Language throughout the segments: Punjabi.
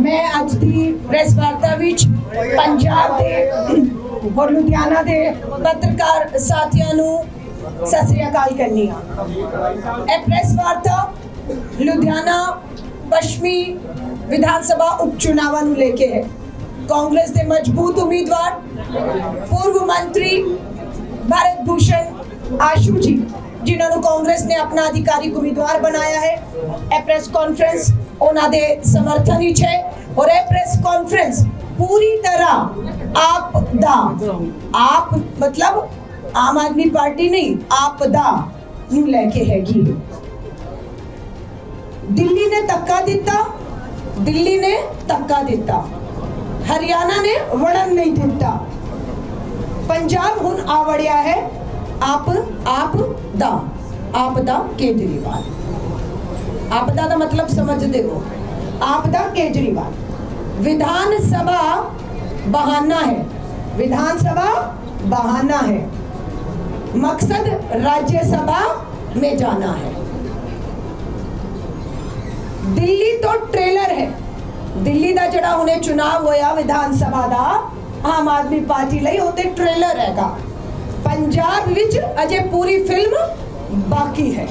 ਮੈਂ ਅੱਜ ਦੀ ਪ੍ਰੈਸ ਵਾਰਤਾ ਵਿੱਚ ਪੰਜਾਬ ਦੇ ਔਰ ਲੁਧਿਆਣਾ ਦੇ ਪੱਤਰਕਾਰ ਸਾਥੀਆਂ ਨੂੰ ਸਤਿ ਸ੍ਰੀ ਅਕਾਲ ਕਰਨੀ ਆ ਇਹ ਪ੍ਰੈਸ ਵਾਰਤਾ ਲੁਧਿਆਣਾ ਪੱਛਮੀ ਵਿਧਾਨ ਸਭਾ ਉਪ ਚੁਣਾਵਾਂ ਨੂੰ ਲੈ ਕੇ ਹੈ। ਕਾਂਗਰਸ ਦੇ ਮਜ਼ਬੂਤ ਉਮੀਦਵਾਰ ਪੂਰਵ ਮੰਤਰੀ ਭਾਰਤ ਭੂਸ਼ਣ ਆਸ਼ੂ ਜੀ, ਜਿਨ੍ਹਾਂ ਨੂੰ ਕਾਂਗਰਸ ਨੇ ਆਪਣਾ ਅਧਿਕਾਰਿਕ ਉਮੀਦਵਾਰ ਬਣਾਇਆ ਹੈ। ਇਹ ਪ੍ਰੈਸ ਕਾਨਫਰੰਸ ਉਹਨਾਂ ਦੇ ਸਮਰਥਨ ਵਿੱਚ ਹੈ ਔਰ ਇਹ ਪ੍ਰੈਸ ਕਾਨਫਰੰਸ ਪੂਰੀ ਤਰ੍ਹਾਂ ਆਪ ਦਾ, ਆਪ ਮਤਲਬ ਆਮ ਆਦਮੀ ਪਾਰਟੀ ਨਹੀਂ, ਆਪ ਦਾ ਨੂੰ ਲੈ ਕੇ ਹੈਗੀ। ਦਿੱਲੀ ਨੇ ਧੱਕਾ ਦਿੱਤਾ, ਦਿੱਲੀ ਨੇ ਧੱਕਾ ਦਿੱਤਾ। ਹਰਿਆਣਾ ਨੇ ਵੜਨ ਨਹੀਂ ਦਿੱਤਾ। ਪੰਜਾਬ ਹੁਣ ਆ ਵੜਿਆ ਹੈ, ਆਪ ਆਪ ਦਾ ਆਪ ਦਾ ਕੇਜਰੀਵਾਲ। ਆਪ ਦਾ ਦਾ ਮਤਲਬ ਸਮਝਦੇ ਹੋ ਆਪ ਦਾ ਕੇਜਰੀਵਾਲ ਵਿਧਾਨ ਸਭਾ ਬਹਾਨਾ ਹੈ ਵਿਧਾਨ ਸਭਾ बहाना है मकसद राज्यसभा में जाना है ਦਿੱਲੀ ਤੋਂ ਟ੍ਰੇਲਰ ਹੈ ਦਿੱਲੀ ਦਾ ਜਿਹੜਾ ਹੁਣੇ ਚੁਣਾਵ ਹੋਇਆ ਵਿਧਾਨ ਸਭਾ ਦਾ ਆਮ ਆਦਮੀ ਪਾਰਟੀ ਲਈ ਉਹ ਤੇ ਟ੍ਰੇਲਰ ਹੈਗਾ ਪੰਜਾਬ ਵਿੱਚ ਅਜੇ ਪੂਰੀ ਫਿਲਮ ਬਾਕੀ ਹੈ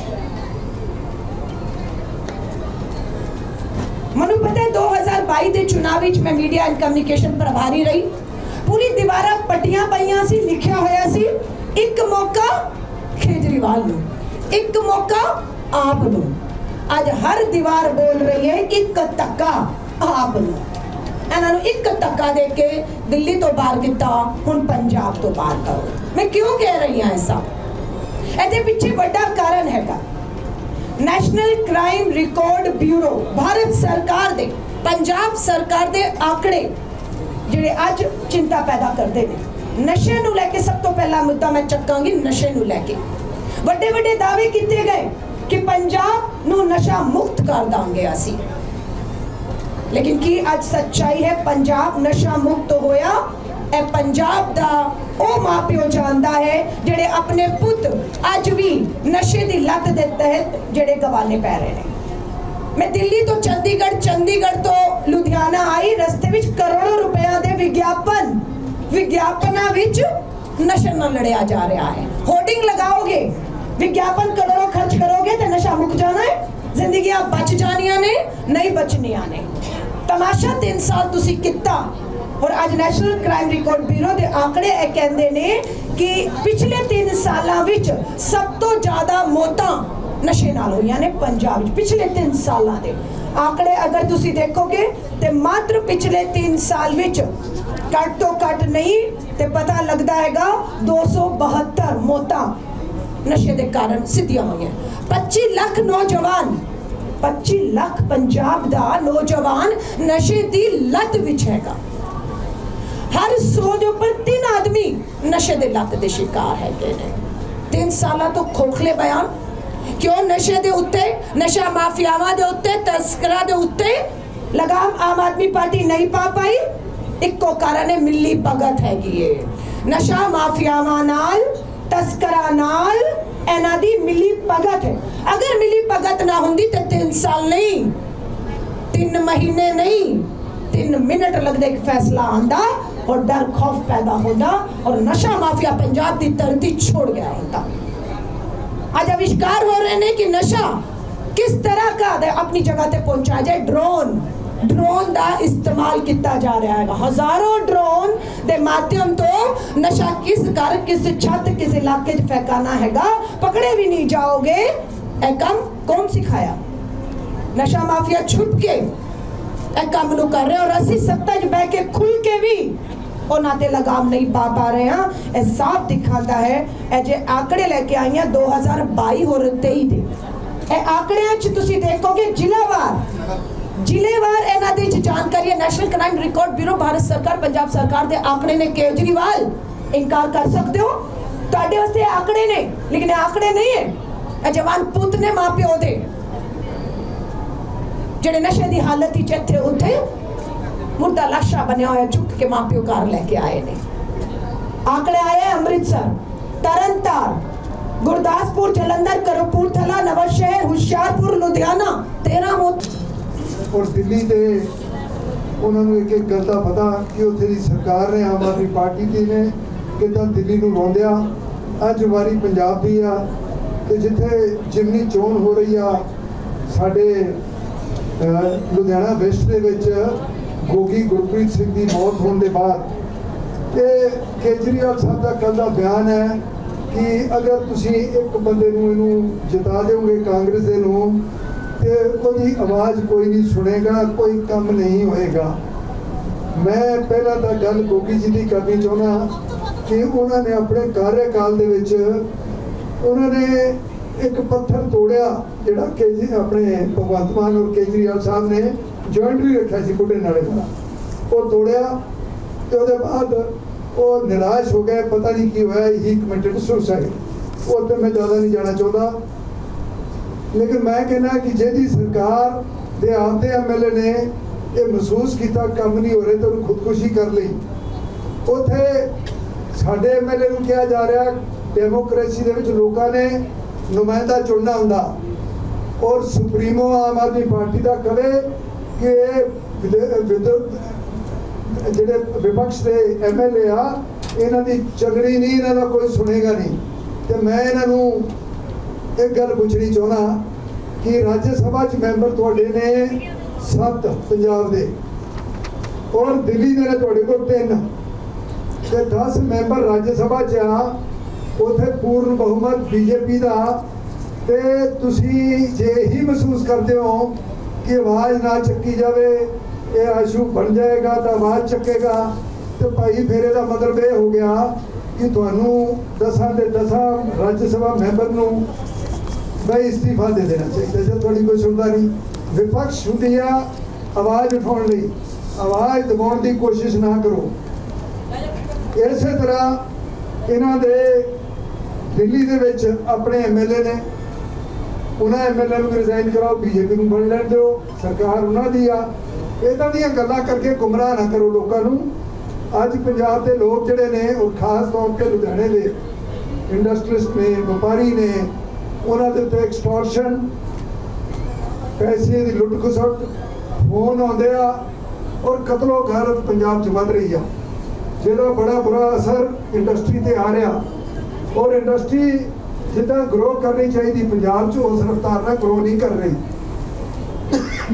2022 ਦੇ ਚੁਣਾਵ ਵਿੱਚ ਮੈਂ ਮੀਡੀਆ ਐਂਡ ਕਮਿਊਨੀਕੇਸ਼ਨ ਪ੍ਰਭਾਰੀ ਰਹੀ। ਪੂਰੀ ਦੀਵਾਰਾਂ ਪੱਟੀਆਂ ਪਈਆਂ ਸੀ, ਲਿਖਿਆ ਹੋਇਆ ਸੀ, ਇੱਕ ਮੌਕਾ ਕੇਜਰੀਵਾਲ ਨੂੰ, ਇੱਕ ਮੌਕਾ ਆਪ ਨੂੰ। ਅੱਜ ਹਰ ਦੀਵਾਰ ਬੋਲ ਰਹੀ ਹੈ, ਇੱਕ ਧੱਕਾ ਆਪ ਨੂੰ। ਇਹਨਾਂ ਨੂੰ ਇੱਕ ਧੱਕਾ ਦੇ ਕੇ ਦਿੱਲੀ ਤੋਂ ਬਾਹਰ ਕੀਤਾ, ਹੁਣ ਪੰਜਾਬ ਤੋਂ ਬਾਹਰ ਕਰੋ ਮੈਂ ਕਿਉਂ ਕਹਿ ਰਹੀ ਹਾਂ ਇਹ ਸਭ? ਇਹਦੇ ਪਿੱਛੇ ਵੱਡਾ ਕਾਰਨ ਹੈਗਾ। National crime record bureau Bharat ਸਰਕਾਰ ਦੇ, ਪੰਜਾਬ ਸਰਕਾਰ ਦੇ ਆંકੜੇ ਜਿਹੜੇ ਅੱਜ ਚਿੰਤਾ ਪੈਦਾ ਕਰਦੇ ਨੇ। ਨਸ਼ੇ ਨੂੰ ਲੈ ਕੇ ਸਭ ਤੋਂ ਪਹਿਲਾ ਮੁੱਦਾ ਮੈਂ ਚੱਕਾਂਗੀ ਨਸ਼ੇ ਨੂੰ ਲੈ ਕੇ। ਵੱਡੇ ਵੱਡੇ ਦਾਅਵੇ ਕੀਤੇ ਗਏ ਕਿ ਪੰਜਾਬ ਨੂੰ ਨਸ਼ਾ ਮੁਕਤ ਕਰ ਦਾਂਗੇ ਅਸੀਂ। ਲੇਕਿਨ ਕੀ ਅੱਜ ਸੱਚਾਈ ਹੈ? ਪੰਜਾਬ ਨਸ਼ਾ ਮੁਕਤ ਹੋਇਆ ਇਹ ਪੰਜਾਬ ਦਾ ਉਹ ਮਾਪਿਓ ਜਾਣਦਾ ਹੈ ਜਿਹੜੇ ਆਪਣੇ ਪੁੱਤ ਅੱਜ ਵੀ ਨਸ਼ੇ ਦੀ ਲੱਤ ਦੇ ਤਹਿਤ ਜਿਹੜੇ ਗਵਾਨੇ ਪੈ ਰਹੇ ਨੇ। ਮੈਂ ਦਿੱਲੀ ਤੋਂ ਚੰਡੀਗੜ੍ਹ ਚੰਡੀਗੜ੍ਹ ਤੋਂ ਲੁਧਿਆਣਾ ਆਈ, ਰਸਤੇ ਵਿੱਚ ਕਰੋੜਾਂ ਰੁਪਏ ਦੇ ਵਿਗਿਆਪਨ, ਵਿਗਿਆਪਨਾਂ ਵਿੱਚ ਨਸ਼ੇ ਨਾਲ ਲੜਿਆ ਜਾ ਰਿਹਾ ਹੈ। ਹੋਰਡਿੰਗ ਲਗਾਓਗੇ, ਵਿਗਿਆਪਨ ਕਰੋੜਾਂ ਖਰਚ ਕਰੋਗੇ ਤੇ ਨਸ਼ਾ ਮੁੱਕ ਜਾਣਾ ਹੈ। ਜ਼ਿੰਦਗੀਆਂ ਬਚ ਜਾਣੀਆਂ ਨੇ, ਨਹੀਂ ਬਚਣੀਆਂ ਨੇ। ਤਮਾਸ਼ਾ 3 ਸਾਲ ਤੁਸੀਂ ਕੀਤਾ ਔਰ ਅੱਜ ਨੈਸ਼ਨਲ ਕ੍ਰਾਈਮ ਰਿਕਾਰਡ ਬਿਊਰੋ ਦੇ ਆંકੜੇ ਇਹ ਕਹਿੰਦੇ ਨੇ ਕਿ ਪਿਛਲੇ 3 ਸਾਲਾਂ ਵਿੱਚ ਸਭ ਤੋਂ ਜ਼ਿਆਦਾ ਮੌਤਾਂ ਨਸ਼ੇ ਨਾਲ ਹੋਈਆਂ ਨੇ ਪੰਜਾਬ ਵਿੱਚ, ਪਿਛਲੇ 3 ਸਾਲਾਂ ਦੇ। ਆંકੜੇ ਅਗਰ ਤੁਸੀਂ ਦੇਖੋਗੇ ਤੇ ਮਾਤਰ ਪਿਛਲੇ 3 ਸਾਲ ਵਿੱਚ ਘੱਟ ਤੋਂ ਘੱਟ ਨਹੀਂ ਤੇ ਪਤਾ ਲੱਗਦਾ ਹੈਗਾ 272 ਮੌਤਾਂ ਨਸ਼ੇ ਦੇ ਕਾਰਨ ਸਿੱਧੀਆਂ ਹੋਈਆਂ। 25 ਲੱਖ ਨੌਜਵਾਨ 25 ਲੱਖ ਪੰਜਾਬ ਦਾ ਨੌਜਵਾਨ ਨਸ਼ੇ ਦੀ ਲਤ ਵਿੱਚ ਹੈਗਾ। ਹਰ 100 ਦੇ ਉੱਪਰ ਤਿੰਨ ਆਦਮੀ ਨਸ਼ੇ ਦੇ ਲੱਤ ਦੇ ਸ਼ਿਕਾਰ ਹੈਗੇ ਨੇ ਤਿੰਨ ਸਾਲਾਂ ਤੋਂ ਖੋਖਲੇ ਬਿਆਨ ਕਿਉਂ ਨਸ਼ੇ ਦੇ ਉੱਤੇ ਨਸ਼ਾ ਮਾਫੀਆਵਾਂ ਦੇ ਉੱਤੇ ਤਸਕਰਾਂ ਦੇ ਉੱਤੇ ਲਗਾਮ ਆਮ ਆਦਮੀ ਪਾਰਟੀ ਨਹੀਂ ਪਾ ਪਾਈ ਇੱਕੋ ਕਾਰਨ ਹੈ ਮਿਲੀ ਭਗਤ ਹੈਗੀ ਏ ਨਸ਼ਾ ਮਾਫੀਆਵਾਂ ਨਾਲ ਤਸਕਰਾਂ ਨਾਲ ਇਹਨਾਂ ਦੀ ਮਿਲੀ ਭਗਤ ਹੈ ਅਗਰ ਮਿਲੀ ਭਗਤ ਨਾ ਹੁੰਦੀ ਤੇ 3 ਸਾਲ ਨਹੀਂ 3 ਮਹੀਨੇ ਨਹੀਂ 3 ਮਿੰਟ ਲੱਗਦੇ ਇੱਕ ਫੈਸਲਾ ਆਂਦਾ और डर खौफ पैदा होता और नशा माफिया पंजाब की धरती छोड़ गया होता। आज आविष्कार हो रहे हैं कि नशा किस तरह का अपनी जगह तक पहुँचा जाए। ड्रोन ड्रोन का इस्तेमाल किया जा रहा है। हज़ारों ड्रोन के माध्यम तो नशा किस घर, किस छत, किस इलाके फैकाना है पकड़े भी नहीं जाओगे। ए कम कौन सिखाया? नशा माफिया छुप के ਇਹ ਕੰਮ ਨੂੰ ਕਰ ਰਹੇ ਔਰ ਅਸੀਂ ਸੱਤਾ 'ਚ ਬਹਿ ਕੇ ਖੁੱਲ ਕੇ ਵੀ ਉਹਨਾਂ ਤੇ ਲਗਾਮ ਨਹੀਂ ਪਾ ਪਾ ਰਹੇ ਆ ਇਹ ਸਾਫ਼ ਦਿਖਾਉਂਦਾ ਹੈ, ਇਹ ਜੇ ਆંકੜੇ ਲੈ ਕੇ ਆਈਆਂ 2022 ਹੋਰ 23 ਦੇ। ਇਹ ਆંકੜਿਆਂ 'ਚ ਤੁਸੀਂ ਦੇਖੋਗੇ ਜ਼ਿਲ੍ਹਾਵਾਰ, ਜ਼ਿਲ੍ਹੇਵਾਰ ਇਹਨਾਂ ਦੇ ਜਾਣਕਾਰੀ ਹੈ। National crime record bureau Bharat ਸਰਕਾਰ, ਪੰਜਾਬ ਸਰਕਾਰ ਦੇ ਆਕੜੇ ਨੇ ਕੇਜਰੀਵਾਲ ਇਨਕਾਰ ਕਰ ਸਕਦੇ ਹੋ। ਤੁਹਾਡੇ ਵਾਸਤੇ ਆਕੜੇ ਨੇ, ਲੇਕਿਨ ਆਕੜੇ ਨਹੀਂ ਹੈ। ਇਹ ਜਵਾਨ ਪੁੱਤ ਨੇ ਮਾਪਿਓ ਦੇ। ਜਿਹੜੇ ਨਸ਼ੇ ਦੀ ਹਾਲਤ ਵਿੱਚ ਇੱਥੇ ਉੱਥੇ ਮੁਰਦਾ ਲਾਸ਼ਾ ਬਣਿਆ ਹੋਇਆ ਚੁੱਕ ਕੇ ਮਾਪਿਓ ਘਰ ਲੈ ਕੇ ਆਏ ਨੇ। ਆંકੜੇ ਆਏ ਅੰਮ੍ਰਿਤਸਰ, ਤਰਨਤਾਰ, ਗੁਰਦਾਸਪੁਰ, ਜਲੰਧਰ ਕਰਪੂਰਥਲਾ ਨਵਾਂ ਹੁਸ਼ਿਆਰਪੁਰ, ਲੁਧਿਆਣਾ 13 ਮੌਤ। ਔਰ ਦਿੱਲੀ ਤੇ ਉਹਨਾਂ ਨੂੰ ਇੱਕ ਇੱਕ ਗੱਲ ਦਾ ਪਤਾ ਕਿ ਉੱਥੇ ਦੀ ਸਰਕਾਰ ਨੇ ਆਮ ਆਦਮੀ ਪਾਰਟੀ ਦੀ ਨੇ, ਕਿੱਦਾਂ ਦਿੱਲੀ ਨੂੰ ਰੋਂਦਿਆ। ਅੱਜ ਵਾਰੀ ਪੰਜਾਬ ਦੀ ਆ, ਤੇ ਜਿੱਥੇ ਜਿਮਨੀ ਚੋਣ ਹੋ ਰਹੀ ਆ, ਸਾਡੇ ਲੁਧਿਆਣਾ ਵੈਸਟ ਦੇ ਵਿੱਚ ਗੋਗੀ ਗੁਰਪ੍ਰੀਤ ਸਿੰਘ ਦੀ ਮੌਤ ਹੋਣ ਦੇ ਬਾਅਦ ਤੇ ਕੇਜਰੀਵਾਲ ਸਾਹਿਬ ਦਾ ਕੱਲ ਦਾ ਬਿਆਨ ਹੈ ਕਿ ਅਗਰ ਤੁਸੀਂ ਇੱਕ ਬੰਦੇ ਨੂੰ ਇਹਨੂੰ ਜਿਤਾ ਦਿਓਗੇ ਕਾਂਗਰਸ ਦੇ ਨੂੰ, ਤੇ ਉਹਦੀ ਆਵਾਜ਼ ਕੋਈ ਨਹੀਂ ਸੁਣੇਗਾ, ਕੋਈ ਕੰਮ ਨਹੀਂ ਹੋਏਗਾ। ਮੈਂ ਪਹਿਲਾਂ ਤਾਂ ਗੱਲ ਗੋਗੀ ਜੀ ਦੀ ਕਰਨੀ ਚਾਹੁੰਦਾ ਕਿ ਉਹਨਾਂ ਨੇ ਆਪਣੇ ਕਾਰਜਕਾਲ ਦੇ ਵਿੱਚ ਉਹਨਾਂ ਨੇ ਇੱਕ ਪੱਥਰ ਤੋੜਿਆ, ਜਿਹੜਾ ਕਿ ਆਪਣੇ ਭਗਵੰਤ ਮਾਨ ਔਰ ਕੇਜਰੀਵਾਲ ਸਾਹਿਬ ਨੇ ਜੁਆਇੰਟਲੀ ਰੱਖਿਆ ਸੀ ਬੁੱਢੇ ਨਾਲੇ ਦਾ ਉਹ ਤੋੜਿਆ ਤੇ ਉਹਦੇ ਬਾਅਦ ਉਹ ਨਿਰਾਸ਼ ਹੋ ਗਏ, ਪਤਾ ਨਹੀਂ ਕੀ ਹੋਇਆ ਹੀ ਕਮਿਟਡ ਸੁਸਾਈਡ ਉਹ ਤੇ ਮੈਂ ਜ਼ਿਆਦਾ ਨਹੀਂ ਜਾਣਾ ਚਾਹੁੰਦਾ। ਲੇਕਿਨ ਮੈਂ ਕਹਿੰਦਾ ਕਿ ਜਿਹਦੀ ਸਰਕਾਰ ਦੇ ਆਪਦੇ ਐਮਐਲਏ ਨੇ ਇਹ ਮਹਿਸੂਸ ਕੀਤਾ, ਕੰਮ ਨਹੀਂ ਹੋ ਰਿਹਾ ਤਾਂ ਉਹਨੂੰ ਖੁਦਕੁਸ਼ੀ ਕਰ ਲਈ। ਉਥੇ ਸਾਡੇ ਐਮਐਲਏ ਨੂੰ ਕਿਹਾ ਜਾ ਰਿਹਾ, ਡੈਮੋਕ੍ਰੇਸੀ ਦੇ ਵਿੱਚ ਲੋਕਾਂ ਨੇ ਨੁਮਾਇੰਦਾ ਚੁਣਨਾ ਹੁੰਦਾ। ਔਰ ਸੁਪਰੀਮੋ ਆਮ ਆਦਮੀ ਪਾਰਟੀ ਦਾ ਕਵੇ ਕਿ ਜਿਹੜੇ ਵਿਪਕਸ਼ ਦੇ ਐਮਐਲਏ ਆ, ਇਹਨਾਂ ਦੀ ਚੱਲਣੀ ਨਹੀਂ, ਇਹਨਾਂ ਦਾ ਕੋਈ ਸੁਣੇਗਾ ਨਹੀਂ। ਤੇ ਮੈਂ ਇਹਨਾਂ ਨੂੰ ਇੱਕ ਗੱਲ ਪੁੱਛਣੀ ਚਾਹੁੰਦਾ ਕਿ ਰਾਜ ਸਭਾ ਚ ਮੈਂਬਰ ਤੁਹਾਡੇ ਨੇ ਸੱਤ ਪੰਜਾਬ ਦੇ, ਔਰ ਦਿੱਲੀ ਦੇ ਨੇ ਤੁਹਾਡੇ ਕੋਲ ਤਿੰਨ। ਤੇ 10 ਮੈਂਬਰ ਰਾਜ ਸਭਾ ਚ ਆ ਉਥੇ ਪੂਰਨ ਬਹੁਮਤ ਬੀਜੇਪੀ ਦਾ। ਤੇ ਤੁਸੀਂ ਜੇ ਹੀ ਮਹਿਸੂਸ ਕਰਦੇ ਹੋ ਕਿ ਆਵਾਜ਼ ਨਾ ਚੱਕੀ ਜਾਵੇ, ਇਹ ਆਸ਼ੂ ਬਣ ਜਾਏਗਾ ਤਾਂ ਆਵਾਜ਼ ਚੱਕੇਗਾ। ਤੇ ਭਾਈ ਫਿਰ ਇਹਦਾ ਮਤਲਬ ਇਹ ਹੋ ਗਿਆ ਕਿ ਤੁਹਾਨੂੰ ਦਸਾਂ ਦੇ ਦਸਾਂ ਰਾਜ ਸਭਾ ਮੈਂਬਰ ਨੂੰ ਮੈਂ ਇਸਤੀਫਾ ਦੇ ਦੇਣਾ ਚਾਹੀਦਾ, ਜੇ ਤੁਹਾਡੀ ਕੋਈ ਸੁਣਦਾ ਨਹੀਂ ਵਿਪਕਸ਼ ਹੁੰਦੀ ਆ ਆਵਾਜ਼ ਉਠਾਉਣ ਲਈ, ਆਵਾਜ਼ ਦਬਾਉਣ ਦੀ ਕੋਸ਼ਿਸ਼ ਨਾ ਕਰੋ। ਇਸੇ ਤਰ੍ਹਾਂ ਇਹਨਾਂ ਦੇ ਦਿੱਲੀ ਦੇ ਵਿੱਚ ਆਪਣੇ ਐਮਐਲਏ ਨੇ, ਉਹਨਾਂ ਐਮਐਲਏ ਨੂੰ ਰਿਜ਼ਾਈਨ ਕਰਾਓ ਬੀਜੇਪੀ ਨੂੰ ਬਣ ਲੈਣ ਦਿਓ, ਸਰਕਾਰ ਉਹਨਾਂ ਦੀ ਆ। ਇਦਾਂ ਦੀਆਂ ਗੱਲਾਂ ਕਰਕੇ ਗੁੰਮਰਾਹ ਨਾ ਕਰੋ ਲੋਕਾਂ ਨੂੰ। ਅੱਜ ਪੰਜਾਬ ਦੇ ਲੋਕ ਜਿਹੜੇ ਨੇ, ਉਹ ਖਾਸ ਤੌਰ ਤੇ ਲੁਧਿਆਣੇ ਦੇ ਇੰਡਸਟਰੀਸਟ ਨੇ, ਵਪਾਰੀ ਨੇ, ਉਹਨਾਂ ਦੇ ਉੱਤੇ ਐਕਸਟੋਰਸ਼ਨ ਪੈਸੇ ਦੀ ਲੁੱਟ ਖਸੁੱਟ, ਫੋਨ ਆਉਂਦੇ ਆ, ਔਰ ਕਤਲੋ ਗਾਰਤ ਪੰਜਾਬ 'ਚ ਵੱਧ ਰਹੀ ਆ। ਜਿਹਦਾ ਬੜਾ ਬੁਰਾ ਅਸਰ ਇੰਡਸਟਰੀ ਤੇ ਆ ਰਿਹਾ ਔਰ ਇੰਡਸਟਰੀ ਜਿੱਦਾਂ ਗਰੋ ਕਰਨੀ ਚਾਹੀਦੀ, ਪੰਜਾਬ 'ਚ ਉਸ ਰਫਤਾਰ ਨਾਲ ਗਰੋ ਨਹੀਂ ਕਰ ਰਹੀ।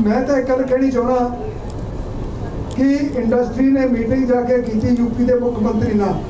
ਮੈਂ ਤਾਂ ਇੱਕ ਗੱਲ ਕਹਿਣੀ ਚਾਹੁੰਦਾ ਕਿ ਇੰਡਸਟਰੀ ਨੇ ਮੀਟਿੰਗ ਜਾ ਕੇ ਕੀਤੀ ਯੂਪੀ ਦੇ ਮੁੱਖ ਮੰਤਰੀ ਨਾਲ।